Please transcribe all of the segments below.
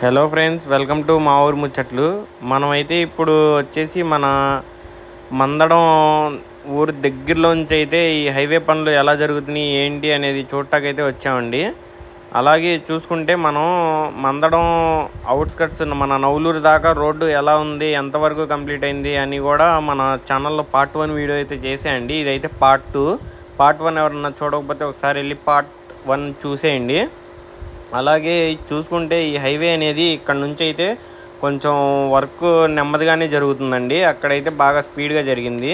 Hello friends welcome to మా ఊరు ముచ్చట్లు. మనమైతే ఇప్పుడు వచ్చేసి మన మందడం ఊరు దగ్గరలోంచి అయితే ఈ హైవే పనులు ఎలా జరుగుతున్నాయి ఏంటి అనేది చూడటాకైతే వచ్చామండి. అలాగే చూసుకుంటే మనం మందడం అవుట్స్కట్స్ మన నవలూరు దాకా రోడ్డు ఎలా ఉంది ఎంతవరకు కంప్లీట్ అయింది అని కూడా మన ఛానల్లో పార్ట్ వన్ వీడియో అయితే చేసేయండి. ఇదైతే పార్ట్ టూ. పార్ట్ వన్ ఎవరన్నా చూడకపోతే ఒకసారి వెళ్ళి పార్ట్ వన్ చూసేయండి. అలాగే చూసుకుంటే ఈ హైవే అనేది ఇక్కడ నుంచి అయితే కొంచెం వర్క్ నెమ్మదిగానే జరుగుతుందండి. అక్కడైతే బాగా స్పీడ్గా జరిగింది.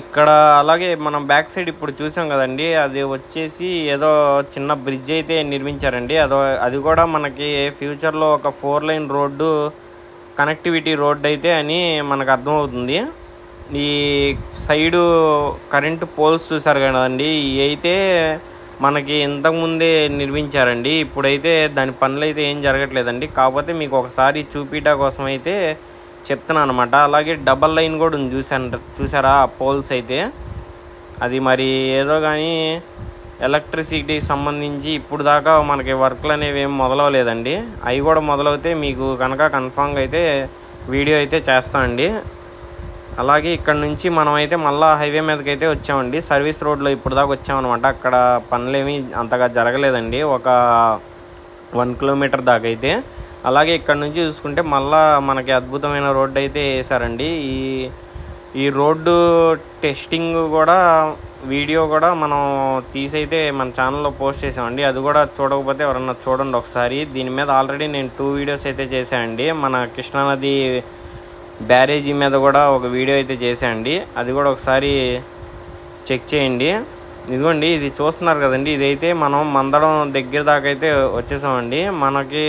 ఇక్కడ అలాగే మనం బ్యాక్ సైడ్ ఇప్పుడు చూసాం కదండి. అది వచ్చేసి ఏదో చిన్న బ్రిడ్జ్ అయితే నిర్మించారండి. అదో అది కూడా మనకి ఫ్యూచర్లో ఒక four line road connectivity road అయితే అని మనకు అర్థమవుతుంది. ఈ సైడు కరెంటు పోల్స్ చూసారు కదండి. ఇవి అయితే మనకి ఇంతకుముందే నిర్మించారండి. ఇప్పుడైతే దాని పనులు అయితే ఏం జరగట్లేదండి. కాకపోతే మీకు ఒకసారి చూపిటా కోసం అయితే చెప్తున్నాను అనమాట అలాగే డబల్ లైన్ కూడా ఉంది చూసాను చూసారా ఆ పోల్స్ అయితే. అది మరి ఏదో కానీ ఎలక్ట్రిసిటీకి సంబంధించి ఇప్పుడు దాకా మనకి వర్క్లు అనేవి ఏం మొదలవలేదండి. అవి కూడా మొదలవుతే మీకు కనుక కన్ఫామ్గా అయితే వీడియో అయితే చేస్తామండి అలాగే ఇక్కడ నుంచి మనమైతే మళ్ళీ హైవే మీదకి అయితే వచ్చామండి. సర్వీస్ రోడ్లో ఇప్పుడు దాకా వచ్చామన్నమాట. అక్కడ పనులేమీ అంతగా జరగలేదండి. ఒక వన్ కిలోమీటర్ దాకా అయితే. అలాగే ఇక్కడ నుంచి చూసుకుంటే మళ్ళీ మనకి అద్భుతమైన రోడ్డు అయితే వేసారండి ఈ ఈ రోడ్డు టెస్టింగ్ కూడా వీడియో కూడా మనం తీసైతే మన ఛానల్లో పోస్ట్ చేసామండి. అది కూడా చూడకపోతే ఎవరన్నా చూడండి ఒకసారి. దీని మీద ఆల్రెడీ నేను టూ వీడియోస్ అయితే చేశానండి. మన కృష్ణానది బ్యారేజీ మీద కూడా ఒక వీడియో అయితే చేశానండి. అది కూడా ఒకసారి చెక్ చేయండి. ఇదిగోండి ఇది చూస్తున్నారు కదండి. ఇదైతే మనం మందడం దగ్గర దాకా అయితే వచ్చేసామండి. మనకి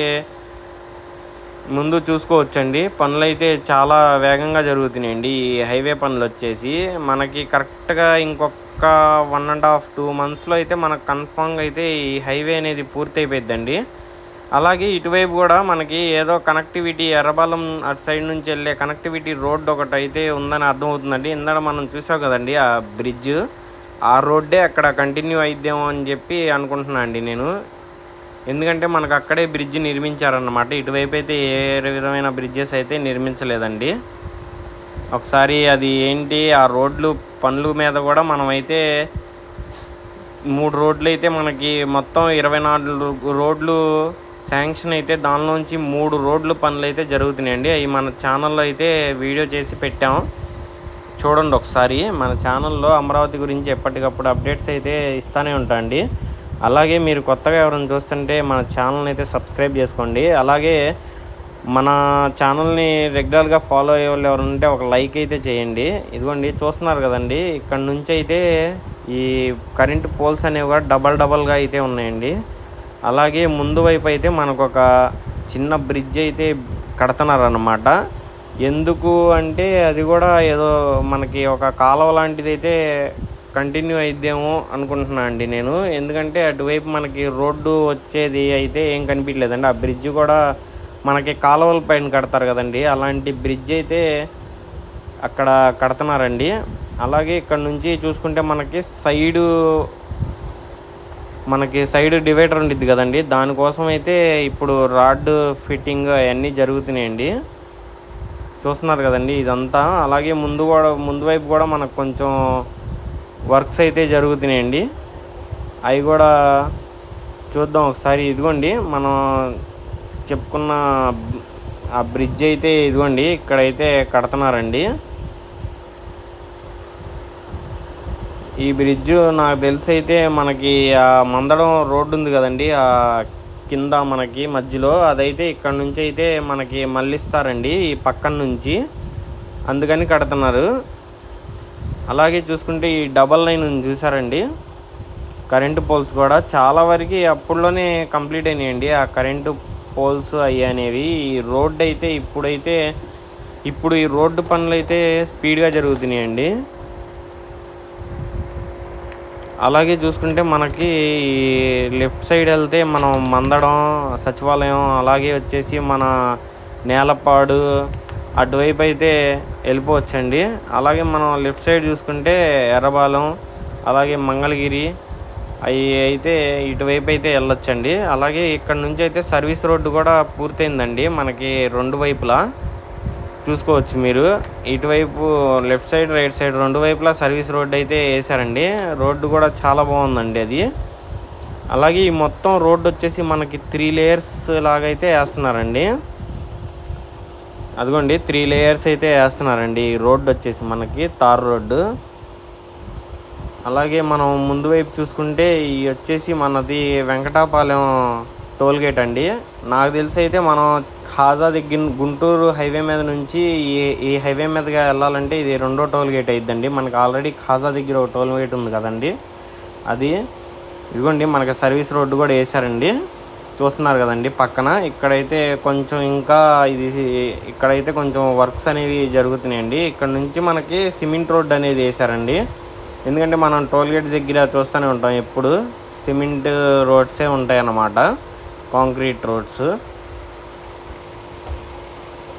ముందు చూసుకోవచ్చండి. పనులు అయితే చాలా వేగంగా జరుగుతున్నాయండి. ఈ హైవే పనులు వచ్చేసి మనకి కరెక్ట్గా ఇంకొక వన్ అండ్ హాఫ్ టూ మంత్స్లో అయితే మనకు కన్ఫామ్గా అయితే ఈ హైవే అనేది పూర్తి అయిపోయిద్దండి అలాగే ఇటువైపు కూడా మనకి ఏదో కనెక్టివిటీ ఎర్రబాలెం అటు సైడ్ నుంచి వెళ్ళే కనెక్టివిటీ రోడ్డు ఒకటి అయితే ఉందని అర్థమవుతుందండి. ఇందాక మనం చూసాం కదండి ఆ బ్రిడ్జ్ ఆ రోడ్డే అక్కడ కంటిన్యూ అయిద్దేమో అని చెప్పి అనుకుంటున్నాను అండి నేను. ఎందుకంటే మనకు అక్కడే బ్రిడ్జ్ నిర్మించారన్నమాట. ఇటువైపు అయితే ఏ విధమైన బ్రిడ్జెస్ అయితే నిర్మించలేదండి. ఒకసారి అది ఏంటి ఆ రోడ్లు పనుల మీద కూడా మనమైతే మూడు రోడ్లు అయితే మనకి మొత్తం ఇరవై నాలుగు రోడ్లు శాంక్షన్ అయితే దానిలోంచి మూడు రోడ్లు పనులు అయితే జరుగుతున్నాయండి. అవి మన ఛానల్లో అయితే వీడియో చేసి పెట్టాం. చూడండి ఒకసారి. మన ఛానల్లో అమరావతి గురించి ఎప్పటికప్పుడు అప్డేట్స్ అయితే ఇస్తూనే ఉంటాండి. అలాగే మీరు కొత్తగా ఎవరైనా చూస్తుంటే మన ఛానల్ని అయితే సబ్స్క్రైబ్ చేసుకోండి. అలాగే మన ఛానల్ని రెగ్యులర్గా ఫాలో అయ్యే వాళ్ళు ఎవరు ఉంటే ఒక లైక్ అయితే చేయండి. ఇదిగోండి చూస్తున్నారు కదండి. ఇక్కడ నుంచి అయితే ఈ కరెంట్ పోల్స్ అనేవి కూడా డబల్ డబల్గా అయితే ఉన్నాయండి. అలాగే ముందు వైపు అయితే మనకు ఒక చిన్న బ్రిడ్జ్ అయితే కడుతున్నారన్నమాట. ఎందుకు అంటే అది కూడా ఏదో మనకి ఒక కాలువ లాంటిది అయితే కంటిన్యూ అయిద్దేమో అనుకుంటున్నా అండి నేను. ఎందుకంటే అటువైపు మనకి రోడ్డు వచ్చేది అయితే ఏం కనిపించలేదండి. ఆ బ్రిడ్జ్ కూడా మనకి కాలువల పైన కడతారు కదండి. అలాంటి బ్రిడ్జ్ అయితే అక్కడ కడుతున్నారండి. అలాగే ఇక్కడ నుంచి చూసుకుంటే మనకి సైడు మనకి సైడ్ డివైడర్ ఉండిద్ది కదండి. దానికోసం అయితే ఇప్పుడు రాడ్ ఫిట్టింగ్ అవన్నీ జరుగుతున్నాయండి. చూస్తున్నారు కదండి ఇదంతా. అలాగే ముందు కూడా ముందు వైపు కూడా మనకు కొంచెం వర్క్స్ అయితే జరుగుతున్నాయండి. అవి కూడా చూద్దాం ఒకసారి. ఇదిగోండి మనం చెప్పుకున్న ఆ బ్రిడ్జ్ అయితే ఇదిగోండి ఇక్కడైతే కడుతున్నారండి. ఈ బ్రిడ్జ్ నాకు తెలిసి అయితే మనకి ఆ మందడం రోడ్డు ఉంది కదండి. ఆ కింద మనకి మధ్యలో అదైతే ఇక్కడ నుంచి అయితే మనకి మళ్ళిస్తారండి ఈ పక్కన నుంచి. అందుకని కడుతున్నారు. అలాగే చూసుకుంటే ఈ డబల్ లైన్ చూసారండి. కరెంటు పోల్స్ కూడా చాలా వరకు అప్పుడులోనే కంప్లీట్ అయినాయండి. ఆ కరెంటు పోల్స్ అవి అనేవి ఈ రోడ్డు అయితే ఇప్పుడైతే ఇప్పుడు ఈ రోడ్డు పనులు అయితే స్పీడ్గా జరుగుతున్నాయండి. అలాగే చూసుకుంటే మనకి లెఫ్ట్ సైడ్ వెళ్తే మనం మందడం సచివాలయం అలాగే వచ్చేసి మన నేలపాడు అటువైపు అయితే వెళ్ళిపోవచ్చండి. అలాగే మనం లెఫ్ట్ సైడ్ చూసుకుంటే ఎర్రబాలెం అలాగే మంగళగిరి అవి అయితే ఇటువైపు అయితే వెళ్ళొచ్చండి. అలాగే ఇక్కడ నుంచి అయితే సర్వీస్ రోడ్డు కూడా పూర్తయిందండి మనకి రెండు వైపులా. చూసుకోవచ్చు మీరు. ఇటువైపు లెఫ్ట్ సైడ్ రైట్ సైడ్ రెండు వైపులా సర్వీస్ రోడ్డు అయితే వేసారండి రోడ్డు కూడా చాలా బాగుందండి అది. అలాగే ఈ మొత్తం రోడ్డు వచ్చేసి మనకి త్రీ లేయర్స్ లాగా అయితే వేస్తున్నారండి. అదిగోండి త్రీ లేయర్స్ అయితే వేస్తున్నారండి ఈ రోడ్డు వచ్చేసి మనకి తార్ రోడ్డు. అలాగే మనం ముందు వైపు చూసుకుంటే ఈ వచ్చేసి మనది వెంకటాపాలెం టోల్గేట్ అండి. నాకు తెలిసి అయితే మనం ఖాజా దగ్గర గుంటూరు హైవే మీద నుంచి ఈ ఈ హైవే మీదగా వెళ్ళాలంటే ఇది రెండో టోల్ గేట్ అయిద్దండి. మనకి ఆల్రెడీ ఖాజా దగ్గర ఒక టోల్ గేట్ ఉంది కదండి. అది ఇదిగోండి మనకి సర్వీస్ రోడ్డు కూడా వేసారండి చూస్తున్నారు కదండి పక్కన. ఇక్కడైతే కొంచెం ఇంకా ఇది ఇక్కడైతే కొంచెం వర్క్స్ అనేవి జరుగుతున్నాయండి. ఇక్కడ నుంచి మనకి సిమెంట్ రోడ్ అనేది వేసారండి ఎందుకంటే మనం టోల్ గేట్ దగ్గర చూస్తూనే ఉంటాం ఎప్పుడు. సిమెంట్ రోడ్సే ఉంటాయి అన్నమాట కాంక్రీట్ రోడ్స్.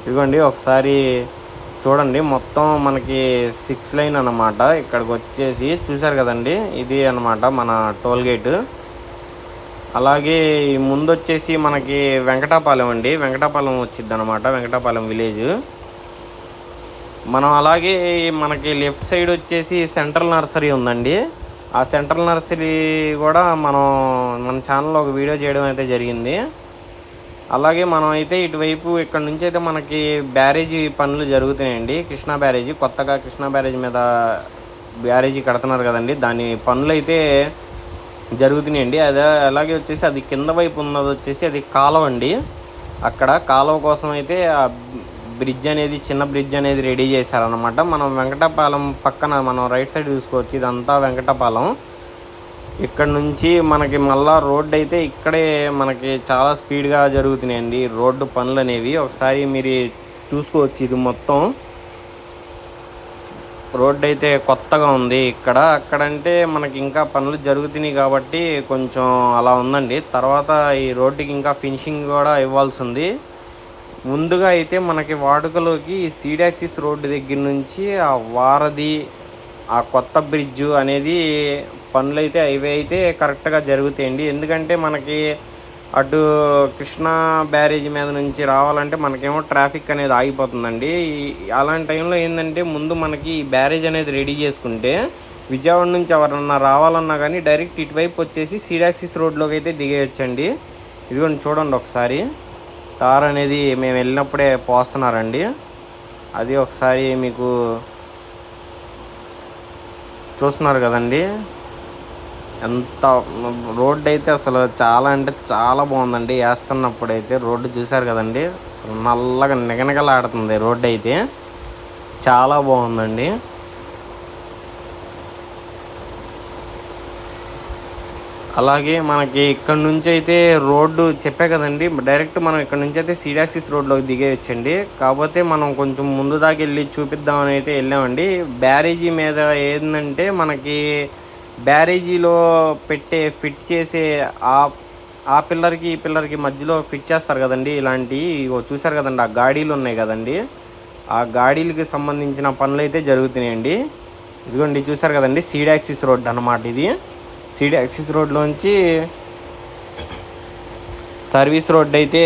ఇదిగోండి ఒకసారి చూడండి. మొత్తం మనకి సిక్స్ లైన్ అన్నమాట. ఇక్కడికి వచ్చేసి చూసారు కదండి ఇది అన్నమాట మన టోల్ గేట్. అలాగే ముందు వచ్చేసి మనకి వెంకటాపాలెం అండి. వెంకటాపాలెం వచ్చింది అనమాట వెంకటాపాలెం విలేజ్. మనం అలాగే మనకి లెఫ్ట్ సైడ్ వచ్చేసి సెంట్రల్ నర్సరీ ఉందండి. ఆ సెంట్రల్ నర్సరీ కూడా మనం మన ఛానల్లో ఒక వీడియో చేయడం అయితే జరిగింది. అలాగే మనం అయితే ఇటువైపు ఇక్కడ నుంచి అయితే మనకి బ్యారేజీ పనులు జరుగుతున్నాయండి. కృష్ణా బ్యారేజీ కొత్తగా కృష్ణా బ్యారేజీ మీద బ్యారేజీ కడుతున్నారు కదండి. దాని పనులు అయితే జరుగుతున్నాయండి. అదే అలాగే వచ్చేసి అది కింద వైపు ఉన్నది వచ్చేసి అది కాలువ అండి. అక్కడ కాలువ కోసం అయితే ఆ బ్రిడ్జ్ అనేది చిన్న బ్రిడ్జ్ అనేది రెడీ చేశారనమాట మనం వెంకటపాలెం పక్కన మనం రైట్ సైడ్ చూసుకోవచ్చు. ఇదంతా వెంకటపాలెం. ఇక్కడ నుంచి మనకి మళ్ళా రోడ్డు అయితే ఇక్కడే మనకి చాలా స్పీడ్గా జరుగుతున్నాయండి. రోడ్డు పనులు అనేవి. ఒకసారి మీరు చూసుకోవచ్చు ఇది మొత్తం. రోడ్డు అయితే కొత్తగా ఉంది ఇక్కడ. అక్కడంటే మనకి ఇంకా పనులు జరుగుతున్నాయి కాబట్టి కొంచెం అలా ఉందండి. తర్వాత ఈ రోడ్డుకి ఇంకా ఫినిషింగ్ కూడా ఇవ్వాల్సి ఉంది. ముందుగా అయితే మనకి వాడుకలోకి సీడాక్సిస్ రోడ్డు దగ్గర నుంచి ఆ వారధి ఆ కొత్త బ్రిడ్జ్ అనేది పనులైతే అవి అయితే కరెక్ట్గా జరుగుతాయండి. ఎందుకంటే మనకి అటు కృష్ణా బ్యారేజ్ మీద నుంచి రావాలంటే మనకేమో ట్రాఫిక్ అనేది ఆగిపోతుందండి. అలాంటి టైంలో ఏంటంటే ముందు మనకి ఈ బ్యారేజ్ అనేది రెడీ చేసుకుంటే విజయవాడ నుంచి ఎవరన్నా రావాలన్నా కానీ డైరెక్ట్ ఇటువైపు వచ్చేసి సీడాక్సిస్ రోడ్లోకి అయితే దిగేయచ్చండి. ఇదిగోండి చూడండి ఒకసారి. తార్ అనేది మేము వెళ్ళినప్పుడే పోస్తున్నారండి. అది ఒకసారి మీకు చూస్తున్నారు కదండి. ఎంత రోడ్డు అయితే అసలు చాలా అంటే చాలా బాగుందండి. వేస్తున్నప్పుడు అయితే రోడ్డు చూసారు కదండి. అసలు నల్లగా నిగనగలాడుతుంది రోడ్డు అయితే. చాలా బాగుందండి. అలాగే మనకి ఇక్కడ నుంచి అయితే రోడ్డు చెప్పే కదండి డైరెక్ట్ మనం ఇక్కడ నుంచి అయితే సీడాక్సిస్ రోడ్లోకి దిగేయచ్చండి కాకపోతే మనం కొంచెం ముందు దాకా వెళ్ళి చూపిద్దామని అయితే వెళ్ళామండి. బ్యారేజీ మీద ఏంటంటే మనకి బ్యారేజీలో పెట్టే ఫిట్ చేసే ఆ ఆ పిల్లర్కి ఈ పిల్లర్కి మధ్యలో ఫిట్ చేస్తారు కదండి. ఇలాంటివి ఇగో చూసారు కదండి ఆ గాడీలు ఉన్నాయి కదండి. ఆ గాడీలకి సంబంధించిన పనులు అయితే జరుగుతున్నాయండి. ఇదిగోండి చూసారు కదండి సీడాక్సిస్ రోడ్ అన్నమాట ఇది. సిటీ యాక్సిస్ రోడ్లోంచి సర్వీస్ రోడ్ అయితే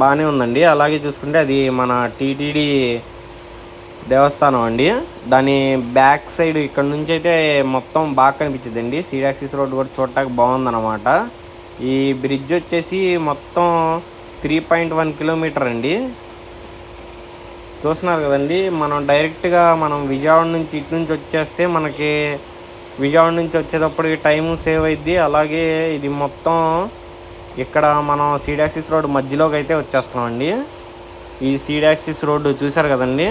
బాగానే ఉందండి. అలాగే చూసుకుంటే అది మన టీటీడీ దేవస్థానం అండి. దాని బ్యాక్ సైడ్ ఇక్కడ నుంచి అయితే మొత్తం బాగా కనిపించింది అండి సీడ్ యాక్సిస్ రోడ్ కూడా చూడటానికి బాగుందన్నమాట. ఈ బ్రిడ్జ్ వచ్చేసి మొత్తం త్రీ పాయింట్ వన్ కిలోమీటర్ అండి. చూస్తున్నారు కదండి మనం డైరెక్ట్గా మనం విజయవాడ నుంచి ఇటు నుంచి వచ్చేస్తే మనకి విజయవాడ నుంచి వచ్చేటప్పటికి టైం సేవ్ అయింది అలాగే ఇది మొత్తం ఇక్కడ మనం సీడాక్సిస్ రోడ్ మధ్యలోకి అయితే వచ్చేస్తామండి ఈ సీడాక్సిస్ రోడ్డు చూసారు కదండి?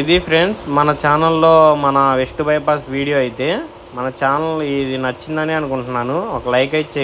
ఇది ఫ్రెండ్స్ మన ఛానల్లో మన వెస్ట్ బైపాస్ వీడియో అయితే మన ఛానల్ ఇది నచ్చిందని అనుకుంటున్నాను. ఒక లైక్ అయితే చేయండి.